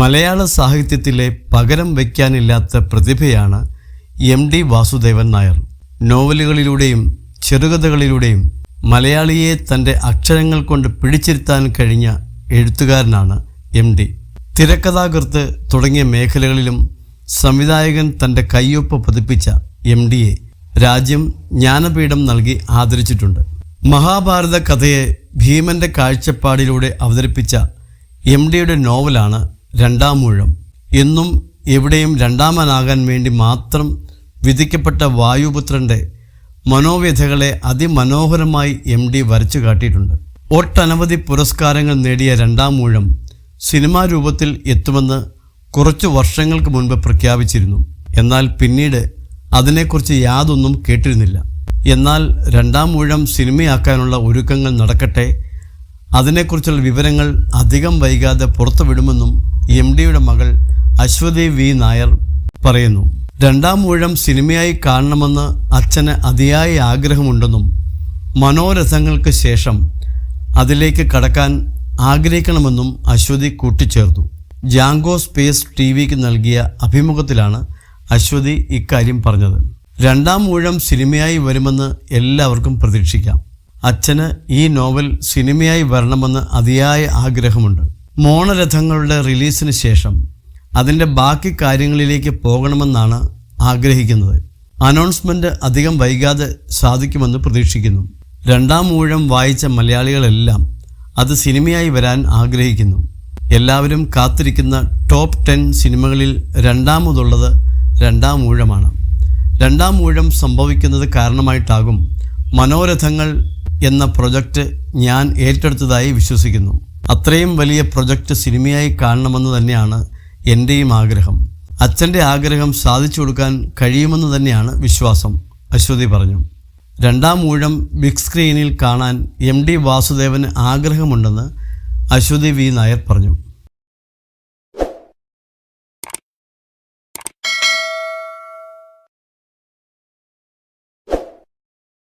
മലയാള സാഹിത്യത്തിലെ പകരം വയ്ക്കാനില്ലാത്ത പ്രതിഭയാണ് എം ഡി വാസുദേവൻ നായർ. നോവലുകളിലൂടെയും ചെറുകഥകളിലൂടെയും മലയാളിയെ തന്റെ അക്ഷരങ്ങൾ കൊണ്ട് പിടിച്ചിരുത്താൻ കഴിഞ്ഞ എഴുത്തുകാരനാണ് എം ഡി. തിരക്കഥാകൃത്ത് തുടങ്ങിയ മേഖലകളിലും സംവിധായകൻ തന്റെ കയ്യൊപ്പ് പതിപ്പിച്ച എം ഡിയെ രാജ്യം ജ്ഞാനപീഠം നൽകി ആദരിച്ചിട്ടുണ്ട്. മഹാഭാരത കഥയെ ഭീമന്റെ കാഴ്ചപ്പാടിലൂടെ അവതരിപ്പിച്ച എം ഡിയുടെ നോവലാണ് രണ്ടാം ഊഴം. എന്നും എവിടെയും രണ്ടാമനാകാൻ വേണ്ടി മാത്രം വിധിക്കപ്പെട്ട വായുപുത്രന്റെ മനോവ്യഥകളെ അതിമനോഹരമായി എം ഡി വരച്ചു കാട്ടിയിട്ടുണ്ട്. ഒട്ടനവധി പുരസ്കാരങ്ങൾ നേടിയ രണ്ടാം മൂഴം സിനിമാ രൂപത്തിൽ എത്തുമെന്ന് കുറച്ച് വർഷങ്ങൾക്ക് മുൻപ് പ്രഖ്യാപിച്ചിരുന്നു. എന്നാൽ പിന്നീട് അതിനെക്കുറിച്ച് യാതൊന്നും കേട്ടിരുന്നില്ല. എന്നാൽ രണ്ടാം മൂഴം സിനിമയാക്കാനുള്ള ഒരുക്കങ്ങൾ നടക്കട്ടെ അതിനെക്കുറിച്ചുള്ള വിവരങ്ങൾ അധികം വൈകാതെ പുറത്തുവിടുമെന്നും എം ഡിയുടെ മകൾ അശ്വതി വി നായർ പറയുന്നു. രണ്ടാം മൂഴം സിനിമയായി കാണണമെന്ന് അച്ഛന് അതിയായ ആഗ്രഹമുണ്ടെന്നും മനോരഥങ്ങൾക്ക് ശേഷം അതിലേക്ക് കടക്കാൻ ആഗ്രഹിക്കണമെന്നും അശ്വതി കൂട്ടിച്ചേർത്തു. ജാങ്കോ സ്പേസ് ടി വിക്ക് നൽകിയ അഭിമുഖത്തിലാണ് അശ്വതി ഇക്കാര്യം പറഞ്ഞത്. രണ്ടാം മൂഴം സിനിമയായി വരുമെന്ന് എല്ലാവർക്കും പ്രതീക്ഷിക്കാം. അച്ഛന് ഈ നോവൽ സിനിമയായി വരണമെന്ന് അതിയായ ആഗ്രഹമുണ്ട്. മോണരഥങ്ങളുടെ റിലീസിന് ശേഷം അതിന്റെ ബാക്കി കാര്യങ്ങളിലേക്ക് പോകണമെന്നാണ് ആഗ്രഹിക്കുന്നത്. അനൗൺസ്മെന്റ് അധികം വൈകാതെ സാധിക്കുമെന്ന് പ്രതീക്ഷിക്കുന്നു. രണ്ടാം ഊഴം വായിച്ച മലയാളികളെല്ലാം അത് സിനിമയായി വരാൻ ആഗ്രഹിക്കുന്നു. എല്ലാവരും കാത്തിരിക്കുന്ന ടോപ്പ് ടെൻ സിനിമകളിൽ രണ്ടാമതുള്ളത് രണ്ടാം ഊഴമാണ്. രണ്ടാം ഊഴം സംഭവിക്കുന്നത് കാരണമായിട്ടാകും മനോരഥങ്ങൾ എന്ന പ്രൊജക്റ്റ് ഞാൻ ഏറ്റെടുത്തതായി വിശ്വസിക്കുന്നു. അത്രയും വലിയ പ്രൊജക്റ്റ് സിനിമയായി കാണണമെന്ന് തന്നെയാണ് എന്റെയും ആഗ്രഹം. അച്ഛന്റെ ആഗ്രഹം സാധിച്ചു കൊടുക്കാൻ കഴിയുമെന്ന് തന്നെയാണ് വിശ്വാസം അശ്വതി പറഞ്ഞു. രണ്ടാം ഊഴം ബിഗ് സ്ക്രീനിൽ കാണാൻ എം ഡി വാസുദേവന് ആഗ്രഹമുണ്ടെന്ന് അശ്വതി വി. നായർ പറഞ്ഞു.